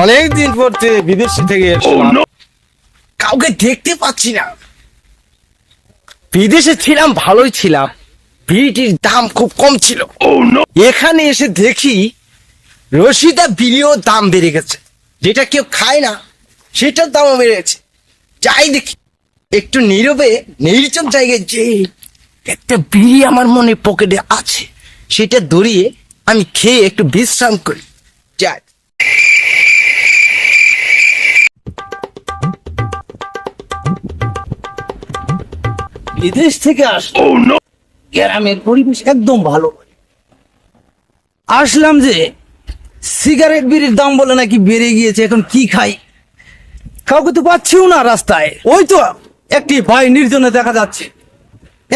অনেক দিন পর বিদেশ থেকে এসেছিলাম। কাউকে দেখতে পাচ্ছি না। বিদেশে ছিলাম ভালোই ছিলাম। বিড়িটির দাম খুব কম ছিল। এখানে এসে দেখি রশিদা বিড়িও দাম বেড়ে গেছে। যেটা কেউ খায় না সেটার দামও বেড়ে গেছে। যাই দেখি একটু নীরবে নির্জন জায়গায় যে একটা বিড়ি আমার মনে পকেটে আছে সেটা দড়িয়ে আমি খেয়ে একটু বিশ্রাম করি। যাই। বিদেশ থেকে আস গ্রামের পরিবেশ একদম ভালো। আসলাম যে সিগারেট বিড়ির দাম বলে নাকি বেড়ে গিয়েছে এখন কি খাই? কাউকে তো পাচ্ছিও না রাস্তায়। ওই তো একটি ভাই নির্জনে দেখা যাচ্ছে।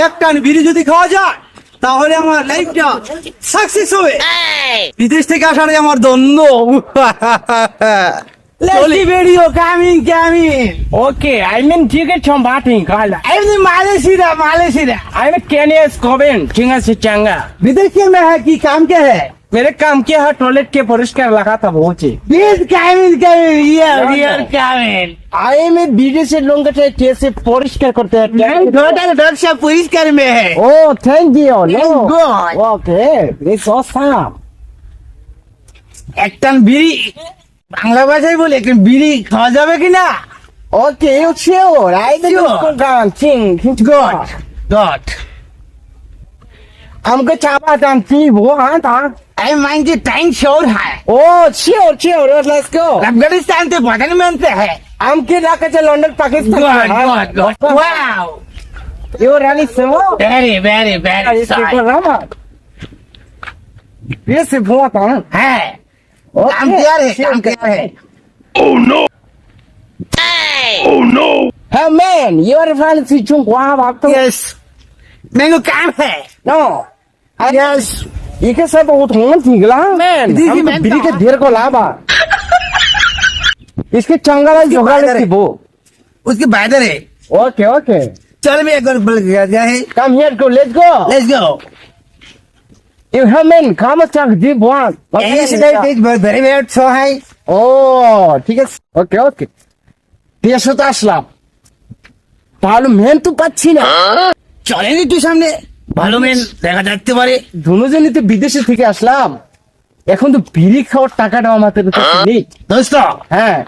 একটা বিড়ি যদি খাওয়া যায় তাহলে আমার লাইফটা সাকসেস হবে। বিদেশ থেকে আসারে আমার দ্বন্দ্ব। Let's see video coming, coming. Okay, I mean Malaysia, Malaysia. I'm a Coven, Chinga Sichanga. है कि काम क्या है? मेरे काम के है? टॉयलेट के परिष्कार लगा था बहुत ही दिस कैमिन कैमिन कैमिन विदेशी लोग के परिष्कार करते हैं। परिष्कार में है। Oh thank you no okay एक टन बीड़ी। বাংলা ভাষায় বলে একটা বিড়ি খাওয়া যাবে কি না Okay, you sure? I think Sure. it's good. Ching, it's good. God हमको चाबा दाम थी वो हाँ था आई माइंड की टाइम शोर है Oh, sure, sure. Let's go. Afghanistan से बदन में है हमके लाके चल London Pakistan God God God wow You really small. Very very very sorry ये से बहुत हाँ है काम है काम है ओह नो ओह नो काम है. ये सब के ढेर को लाभा. इसके चंगला जोगा वो. उसके बादर है. ओके ओके चल मैं एक बार बल गया है. Come here go let's go let's go you come deep one Yes, that is very so high. ও ঠিক আছে। ওকে ওকে। দেশে তো আসলাম। তাহলে মেন তো পাচ্ছি না। চলেন একটু সামনে। ভালো মেন দেখা যাচ্ছে পারে। দুজনই তো বিদেশে থেকে আসলাম। এখন তো বিড়ি খাওয়ার টাকাটাও আমাদের কাছে নেই। দোস্ত। হ্যাঁ।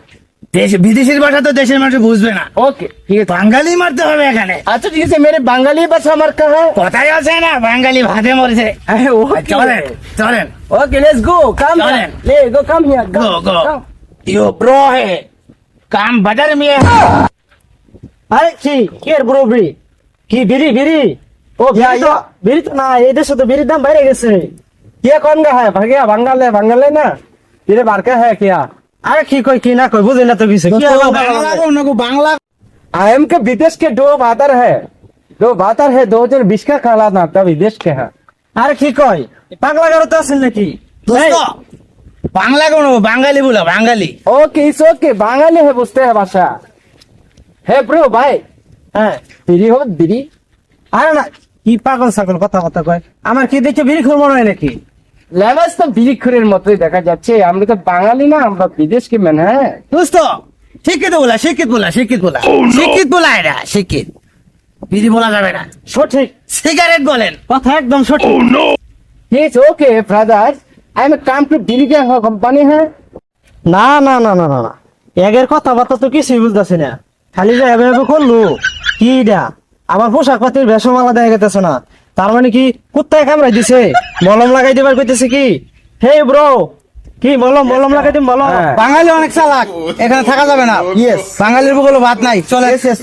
দেশ বিদেশের ভাষা তো দেশের মানুষ বুঝবে না ওকে ঠিক আছে বাঙালি মারতে হবে এখানে আচ্ছা ঠিক আছে মেরে বাঙালি ভাষা আমার কাহা কথাই আছে না বাঙালি ভাতে মরেছে হ্যাঁ চলেন চলেন ওকে লেটস গো কাম চলেন। লে গো come here go go yo pro है काम बदल में है আরে কি কি এর ব্রো বিড়ি কি বিড়ি বিড়ি ও বিড়ি তো বিড়ি তো না এই দেশে তো বিড়ির দাম বেড়ে গেছে কে কোন গা হ্যাঁ ভাগিয়া বাঙ্গালে বাঙ্গালে না বিড়ে বারকা হ্যাঁ কিয়া আরে কি কই কি না কই বুঝি না তো কিছু কি बांग्ला को उनको बांग्ला आई एम के विदेश के दो बादर है दो बादर है दो हजार बीस का काला ना तब विदेश के है আরে কি কই পাগলা গারো তো আছেন নাকি दोस्तों बांग्ला को उनको बांगाली बोला बांगाली ওকে ইস ওকে বাঙালি হে বুঝতে হয় ভাষা হে ব্রো ভাই হ্যাঁ বিড়ি হবে বিড়ি আরে না কি পাগল ছাগল কথা কথা কয় আমার কি দেখে বিড়ি খুর মনে হয় নাকি লেবাস তো বিরিক্ষণের মতোই দেখা যাচ্ছে। আমরা তো বাঙালি না আমরা হ্যাঁ? দোস্ত শিক্ষিত বলা শিক্ষিত বলা শিক্ষিত বলা। oh, শিক্ষিত বলা এরা শিক্ষিত। বলা যাবে না। সঠিক। সিগারেট বলেন। কথা একদম সঠিক। Okay brother I am come to company হ্যাঁ? না না না না না না। এগের কথাবার্তা তো কিছুই বুঝতেছি না। খালি যে এভাবে করল কি এটা? আমার পোশাক পাতির বেশমালা দেখা গেতেছে না। তার মানে কি? কুত্তায় কামড়াই দিছে। মলম লাগাই দিবার কইতেছে কি? হে ব্রো কি মলম মলম লাগাই দিম বলো। বাঙালি অনেক চালাক। এখানে থাকা যাবে না। ইয়েস বাঙালির বুকলো ভাত নাই। চলে Yes, yes,